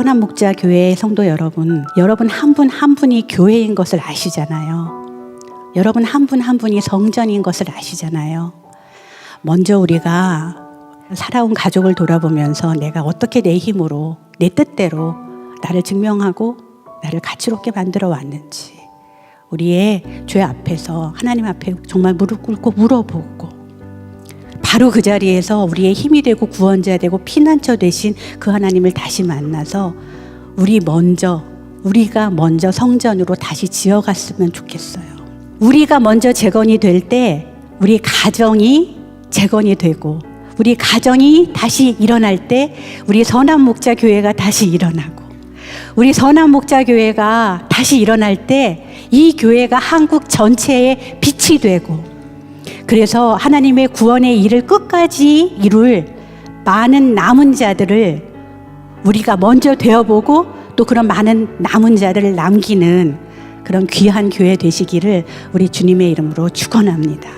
선한 목자 교회 성도 여러분, 여러분 한분한 분이 교회인 것을 아시잖아요. 여러분 한분한 분이 성전인 것을 아시잖아요. 먼저 우리가 살아온 가족을 돌아보면서 내가 어떻게 내 힘으로, 내 뜻대로 나를 증명하고 나를 가치롭게 만들어 왔는지 우리의 죄 앞에서 하나님 앞에 정말 무릎 꿇고 물어보고 바로 그 자리에서 우리의 힘이 되고 구원자 되고 피난처 되신 그 하나님을 다시 만나서 우리 먼저 우리가 먼저 성전으로 다시 지어갔으면 좋겠어요. 우리가 먼저 재건이 될 때 우리 가정이 재건이 되고 우리 가정이 다시 일어날 때 우리 선한 목자 교회가 다시 일어나고 우리 선한 목자 교회가 다시 일어날 때 이 교회가 한국 전체의 빛이 되고 그래서 하나님의 구원의 일을 끝까지 이룰 많은 남은 자들을 우리가 먼저 되어보고 또 그런 많은 남은 자들을 남기는 그런 귀한 교회 되시기를 우리 주님의 이름으로 축원합니다.